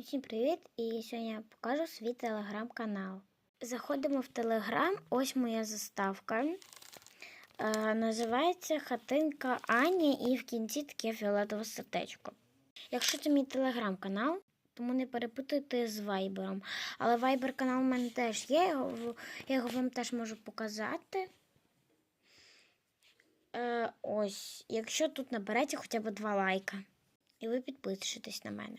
Усім привіт! І сьогодні я покажу свій телеграм-канал. Заходимо в телеграм, ось моя заставка. Е, називається Хатинка Ані і в кінці таке фіолетове сердечко. Якщо це мій телеграм-канал, тому не перепутуйте з вайбером. Але вайбер канал у мене теж є, я його, вам теж можу показати. Е, ось, якщо тут набереться хоча б два лайка, і ви підпишетесь на мене.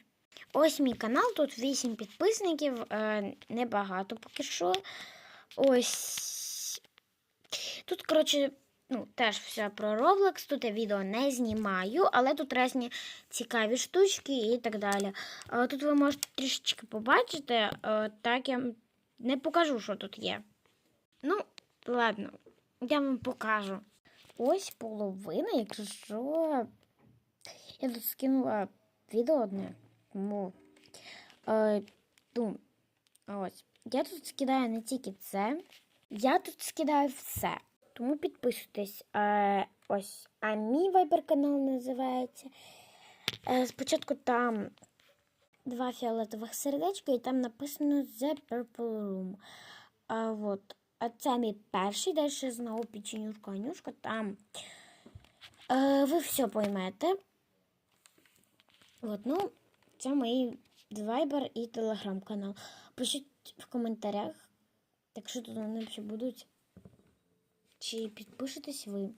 Ось мій канал, тут 8 підписників, е, небагато поки що. Ось. Тут, коротше, ну, теж все про Roblox. Тут я відео не знімаю, але тут різні цікаві штучки і так далі. Е, тут ви можете трішечки побачити, е, так я не покажу, що тут є. Ну, ладно, я вам покажу. Ось половина, якщо що. Я тут скинула відео одне. Тому, е, ну, ось. Я тут скидаю не тільки це, я тут скидаю все. Тому підписуйтесь. Е, ось. А мій вайбер канал називається. Е, спочатку там два фіолетових сердечка, і там написано The Purple Room. А, от. а це мій перший, далі знову печенюшка Анюшка. Там е, ви все поймете. От, ну, це мої Viber і телеграм-канал. Пишіть в коментарях, якщо тут вони ще будуть. Чи підпишетесь ви?